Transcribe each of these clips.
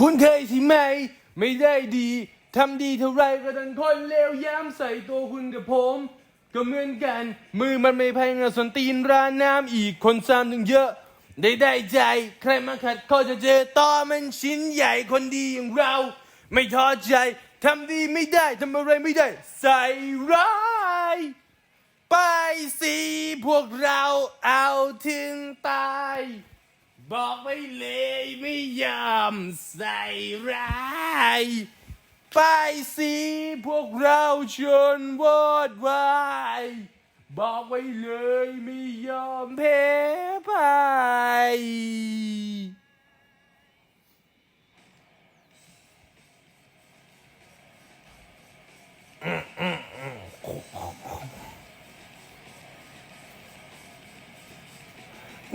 คุณเคยใช่ไหม ไม่ได้ดีทำดีเท่าไรก็ดันคนเลวย้ำใส่ตัวคุณกับผม ก็เหมือนกัน มือมันไม่แพงอะส่วนตีนร้านน้ำอีกคนซ้ำถึงเยอะ ได้ได้ใจ ใครมาขัดข้อจะเจอต่อมันชิ้นใหญ่คนดีอย่างเรา ไม่ท้อใจทำดีไม่ได้ทำอะไรไม่ได้ ใส่ร้ายไปสิพวกเราเอาถึงตาย บอกไว้เลยไม่ยอมใส่ร้ายไปสิพวกเราชนวอดวายบอกไว้เลยไม่ยอมแพ้พ่าย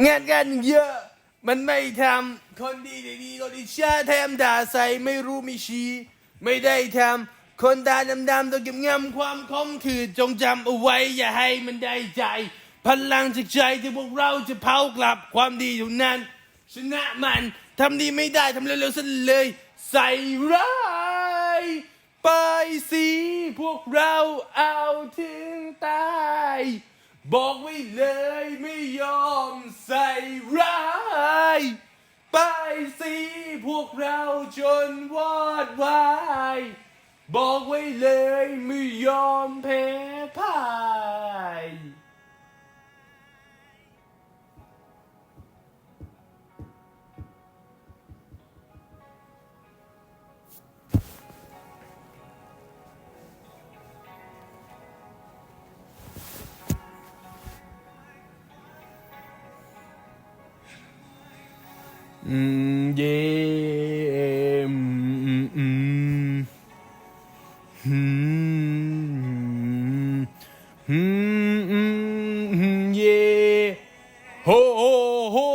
งานกันเยอะ มันไม่ทำคนดีดีดีคนดีชาแถมด่าใส่ไม่รู้ม่ชี้ ไม่ได้ทำคนตาดำดำๆต้องเก็บงำความคมคือจงจำเอาไว้อย่าให้มันได้ใจ พลังจากใจที่พวกเราจะเผากลับความดีเท่นั้น ชนะมันทำดีไม่ได้ทำเร็วๆซะเลย ใส่ร้ายไปสิพวกเราเอาถึงตาย บอกไว้เลยไม่ยอมใส่ร้ายไปสิพวกเราจนวอดวาย บอกไว้เลยไม่ยอมแพ้พ่าย Mm, yeah. Mm, mm, mm, mm, mm, yeah. Ho, ho, ho.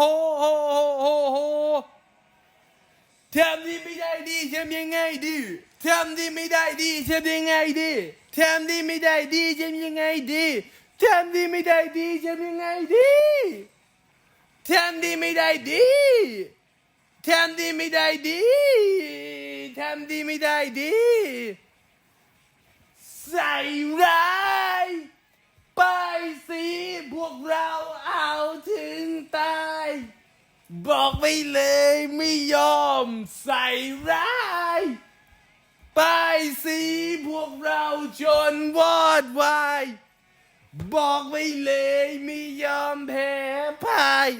ho, ho, ho, ho. ทำดีไม่ได้ดีทำยังไงดีทำดีไม่ได้ดีทำยังไงดีทำดีไม่ได้ดีทำยังไงดีทำดีไม่ได้ดีทำยังไงดี ทำดีไม่ได้ดีทำดีไม่ได้ดีทำดีไม่ได้ดีใส่ร้ายไปสิพวกเราเอาถึงตาย บอกไปเลยไม่ยอมใส่ร้ายไปสิพวกเราจนวอดวายบอกไว้เลยไม่ยอมแพ้พ่าย